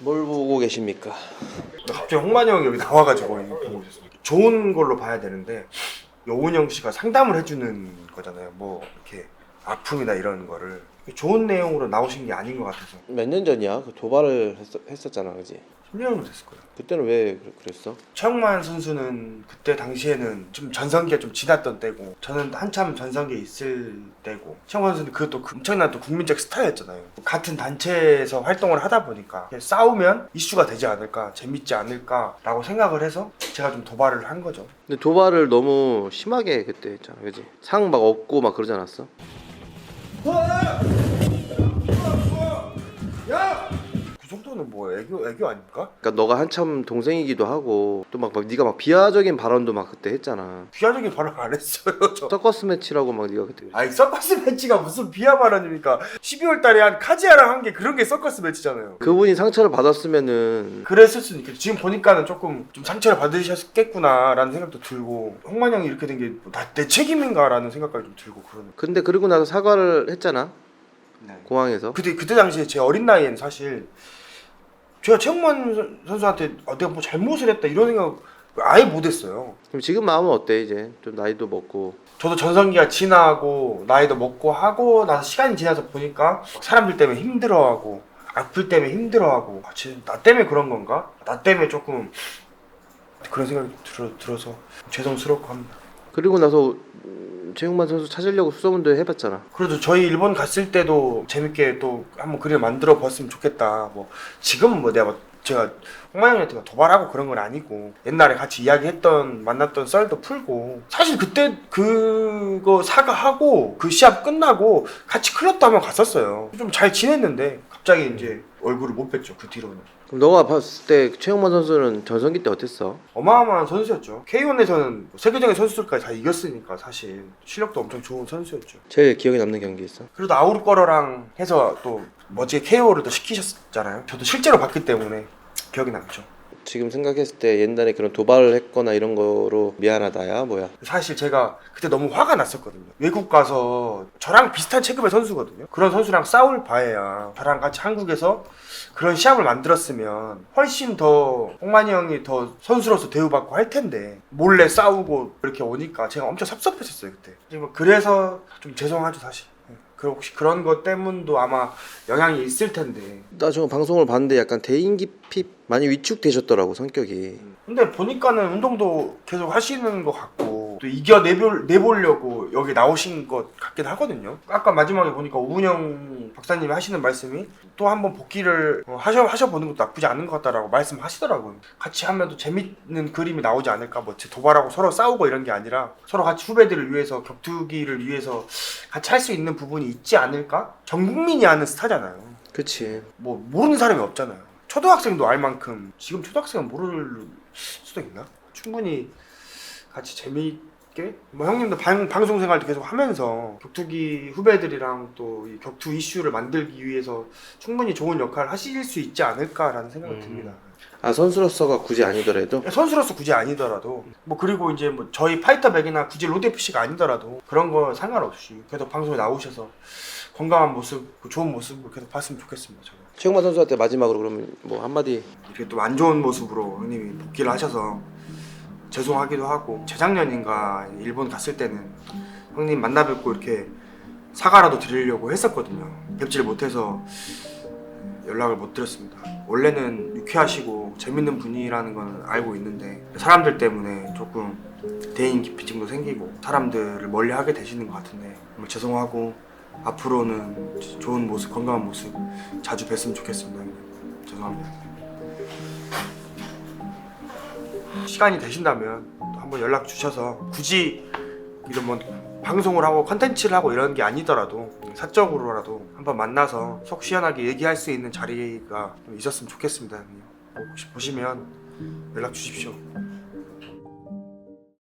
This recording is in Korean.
뭘 보고 계십니까? 갑자기 홍만이 형이 여기 나와가지고. 좋은 걸로 봐야 되는데 여운영 씨가 상담을 해주는 거잖아요. 뭐 이렇게 아픔이나 이런 거를 좋은 내용으로 나오신 게 아닌 것 같아서 몇 년 전이야? 그 도발을 했 었, 잖아 그지? 10년 정도 됐을 거예요. 그때는 왜 그랬- 그랬어? 최영만 선수는 그때 당시에는 좀 전성기가 좀 지났던 때고 저는 한참 전성기에 있을 때고 최영만 선수는 그것도 그 엄청난 또 국민적 스타였잖아요 같은 단체에서 활동을 하다 보니까 이렇게 싸우면 이슈가 되지 않을까 재밌지 않을까라고 생각을 해서 제가 좀 도발을 한 거죠 근데 도발을 너무 심하게 그때 했잖아 그지? 상 막 얻고 막 그러지 않았어? 그 정도는 뭐 애교 애교 아닙니까? 그러니까 너가 한참 동생이기도 하고 또 막 네가 막 비하적인 발언도 막 그때 했잖아 비하적인 발언 안 했어요 저 서커스 매치라고 막 네가 그때 아니 서커스 매치가 무슨 비하 발언입니까 12월 달에 한 카지아랑 한 게 그런 게 서커스 매치잖아요 그분이 상처를 받았으면은 그랬을 수도 있겠죠. 지금 보니까는 조금 좀 상처를 받으셨겠구나라는 생각도 들고 홍만 형이 이렇게 된게내 책임인가라는 생각까지 좀 들고 그러는. 근데 그리고 나서 사과를 했잖아 네. 공항에서 그때 그때 당시에 제 어린 나이엔 사실 제가 최영만 선- 선수한테 아, 내가 뭐 잘못을 했다 이런 생각 아예 못했어요. 그럼 지금 마음은 어때 이제 좀 나이도 먹고 저도 전성기가 지나고 나이도 먹고 하고 나서 시간이 지나서 보니까 사람들 때문에 힘들어하고 악플 때문에 힘들어하고 아, 쟤나 때문에 그런 건가? 나 때문에 조금 그런 생각이 들어, 들어서 죄송스럽고 합니다. 그리고 나서 음, 최용만 선수 찾으려고 수소문도 해봤잖아 그래도 저희 일본 갔을 때도 재밌게 또 한번 그림 만들어 봤으면 좋겠다. 뭐 지금은 뭐 내가 뭐 제가 막 도발하고 그런 건 아니고 옛날에 같이 이야기했던 만났던 썰도 풀고 사실 그때 그거 사과하고 그 시합 끝나고 같이 클럽도 한번 갔었어요. 좀 잘 지냈는데 갑자기 이제 얼굴을 못 뵀죠 그 뒤로는. 그럼 너가 봤을 때 최용만 선수는 전성기 때 어땠어? 어마어마한 선수였죠. K1에서는 세계적인 선수들까지 다 이겼으니까 사실 실력도 엄청 좋은 선수였죠. 제일 기억에 남는 경기 있어? 그래도 아우르꺼러랑 해서 또 멋지게 KO를 또 시키셨잖아요. 저도 실제로 봤기 때문에 기억이 남죠. 지금 생각했을 때 옛날에 그런 도발을 했거나 이런 거로 미안하다야 뭐야 사실 제가 그때 너무 화가 났었거든요. 외국 가서 저랑 비슷한 체급의 선수거든요. 그런 선수랑 싸울 바에야 저랑 같이 한국에서 그런 시합을 만들었으면 훨씬 더 홍만이 형이 더 선수로서 대우받고 할 텐데 몰래 싸우고 이렇게 오니까 제가 엄청 섭섭했었어요 그때. 그래서 좀 죄송하죠 사실. 예. 그 혹시 그런 것 때문도 아마 영향이 있을 텐데 나 저 방송을 봤는데 약간 대인 깊이 많이 위축되셨더라고 성격이 근데 보니까는 운동도 계속 하시는 것 같고 또 이겨 내볼, 내보려고 여기 나오신 것 같긴 하거든요. 아까 마지막에 보니까 오은영 박사님이 하시는 말씀이 또 한번 복귀를 어, 하셔 하셔보는 것도 나쁘지 않은 것 같다라고 말씀하시더라고요. 같이 하면 또 재밌는 그림이 나오지 않을까 뭐 도발하고 서로 싸우고 이런 게 아니라 서로 같이 후배들을 위해서 격투기를 위해서 같이 할 수 있는 부분이 있지 않을까? 전 국민이 아는 스타잖아요. 그치 뭐 모르는 사람이 없잖아요. 초등학생도 알 만큼 지금 초등학생은 모를 수도 있나? 충분히 같이 재미있게 뭐 형님도 방, 방송 생활도 계속 하면서 격투기 후배들이랑 또 이 격투 이슈를 만들기 위해서 충분히 좋은 역할을 하실 수 있지 않을까라는 생각이 음. 듭니다. 아 선수로서가 굳이 아니더라도 선수로서 굳이 아니더라도 뭐 그리고 이제 뭐 저희 파이터 백이나 굳이 로드 FC가 아니더라도 그런 거 상관없이 계속 방송에 나오셔서 건강한 모습, 그 좋은 모습을 계속 봤으면 좋겠습니다. 저는. 최용만 선수한테 마지막으로 그러면 뭐 한마디 이렇게 또 안 좋은 모습으로 형님이 복귀를 하셔서 죄송하기도 하고 재작년인가 일본 갔을 때는 형님 만나 뵙고 이렇게 사과라도 드리려고 했었거든요. 뵙지를 못해서 연락을 못 드렸습니다. 원래는 유쾌하시고 재밌는 분이라는 건 알고 있는데 사람들 때문에 조금 대인 기피증도 생기고 사람들을 멀리 하게 되시는 것 같은데 정말 죄송하고 앞으로는 좋은 모습, 건강한 모습 자주 뵀으면 좋겠습니다. 죄송합니다. 시간이 되신다면 또 한번 연락 주셔서 굳이 이런 뭐 방송을 하고 컨텐츠를 하고 이런 게 아니더라도 사적으로라도 한번 만나서 속 시원하게 얘기할 수 있는 자리가 좀 있었으면 좋겠습니다 혹시 보시면 연락 주십시오